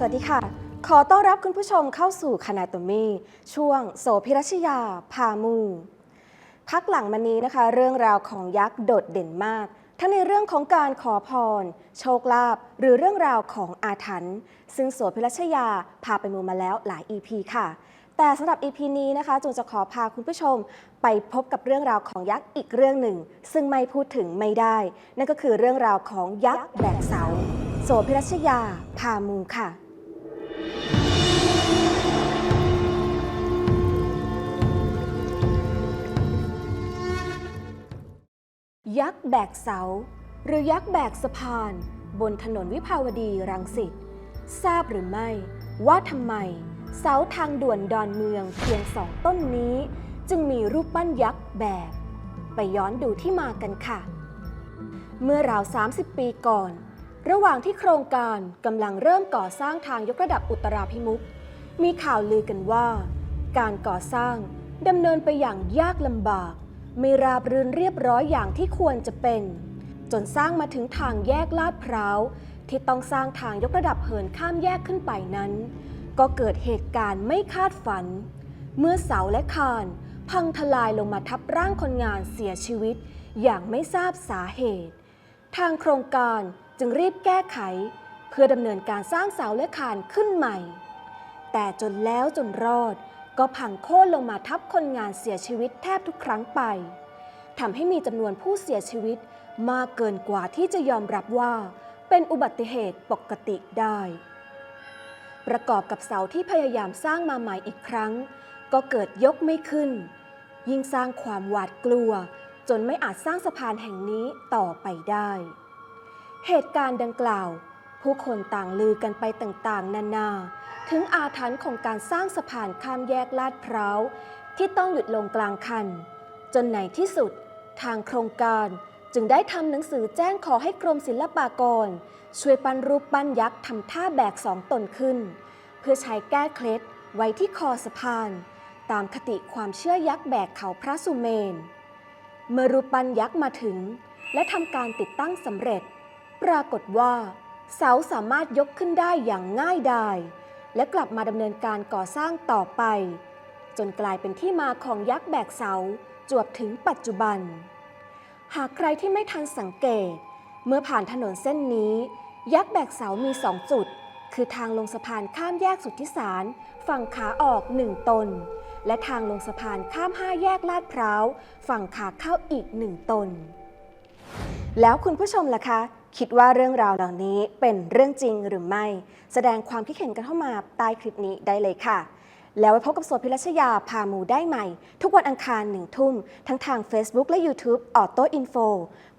สวัสดีค่ะ ขอต้อนรับคุณผู้ชมเข้าสู่คณะตมีช่วงโสพิรัชยา พามู พักหลังมานี้นะคะ เรื่องราวของยักษ์โดดเด่นมาก ทั้งในเรื่องของการขอพร โชคลาภหรือเรื่องราวของอาถรรพ์ซึ่งโสพิรัชยาพาไปมูมาแล้วหลาย EP ค่ะ แต่สำหรับ EP นี้นะคะจูนจะขอพาคุณผู้ชมไปพบกับเรื่องราวของยักษ์อีกเรื่องหนึ่ง ซึ่งไม่พูดถึงไม่ได้ นั่นก็คือเรื่องราวของยักษ์แบกเสาโสพิรัชยา พามูค่ะ ยักษ์แบกเสา หรือยักษ์แบกสะพาน บนถนนวิภาวดีรังสิตทราบหรือไม่ว่าทำไม เสาทางด่วนดอนเมืองเพียงสองต้นนี้ จึงมีรูปปั้นยักษ์แบก ไปย้อนดูที่มากันค่ะ เมื่อราว 30 ปีก่อน ระหว่างที่โครงการกำลังเริ่มก่อสร้างทางยกระดับอุตราพิมุขมีข่าวลือกันว่า การก่อสร้างดำเนินไปอย่างยากลำบาก ไม่ราบรื่นเรียบร้อยอย่างที่ควรจะเป็น จนสร้างมาถึงทางแยกลาดพร้าว ที่ต้องสร้างทางยกระดับเหินข้ามแยกขึ้นไปนั้น ก็เกิดเหตุการณ์ไม่คาดฝัน เมื่อเสาและคาน พังทลายลงมาทับร่างคนงานเสียชีวิต อย่างไม่ทราบสาเหตุ ทางโครงการ จึงรีบแก้ไขเพื่อดำเนินการสร้างเสาและคานขึ้นใหม่ แต่จนแล้วจนรอดก็พังโค่นลงมาทับคนงานเสียชีวิตแทบทุกครั้งไปทำให้มีจำนวนผู้เสียชีวิตมากเกินกว่าที่จะยอมรับว่า เป็นอุบัติเหตุปกติได้ ประกอบกับเสาที่พยายามสร้างมาใหม่อีกครั้ง ก็เกิดยกไม่ขึ้น ยิ่งสร้างความหวาดกลัว จนไม่อาจสร้างสะพานแห่งนี้ต่อไปได้ เหตุการณ์ดังกล่าว ผู้คนต่างลือกันไปต่างๆ นานา ถึงอาถรรพ์ของการสร้างสะพานข้ามแยกลาดพร้าวที่ต้องหยุดลงกลางคัน จนในที่สุด ทางโครงการจึงได้ทำหนังสือแจ้งขอให้กรมศิลปากร ช่วยปั้นรูปปั้นยักษ์ทำท่าแบกสองตนขึ้น เพื่อใช้แก้เคล็ดไว้ที่คอสะพาน ตามคติความเชื่อยักษ์แบกเขาพระสุเมน เมื่อรูปปั้นยักษ์มาถึง และทำการติดตั้งสำเร็จ ปรากฏว่า เสาสามารถยกขึ้นได้อย่างง่ายดาย และกลับมาดำเนินการก่อสร้างต่อไป จนกลายเป็นที่มาของยักษ์แบกเสาจวบถึงปัจจุบัน หากใครที่ไม่ทันสังเกต เมื่อผ่านถนนเส้นนี้ ยักษ์แบกเสามีสองจุด คือทางลงสะพานข้ามแยกสุทธิสาร ฝั่งขาออกหนึ่งตน และทางลงสะพานข้ามห้าแยกลาดพร้าว ฝั่งขาเข้าอีกหนึ่งตนแล้วคุณผู้ชมล่ะคะคิดว่าเรื่องราวเหล่านี้เป็นเรื่องจริงหรือไม่ แสดงความคิดเห็นกันเข้ามาใต้คลิปนี้ได้เลยค่ะ แล้วไว้พบกับโสพิรัชยาพามูได้ใหม่ ทุกวันอังคารหนึ่งทุ่ม ทั้งทาง Facebook และ YouTube ออโต้อินโฟ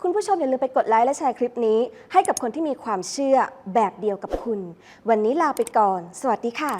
คุณผู้ชมอย่าลืมไปกดไลค์และแชร์คลิปนี้ ให้กับคนที่มีความเชื่อแบบเดียวกับคุณ วันนี้ลาไปก่อน สวัสดีค่ะ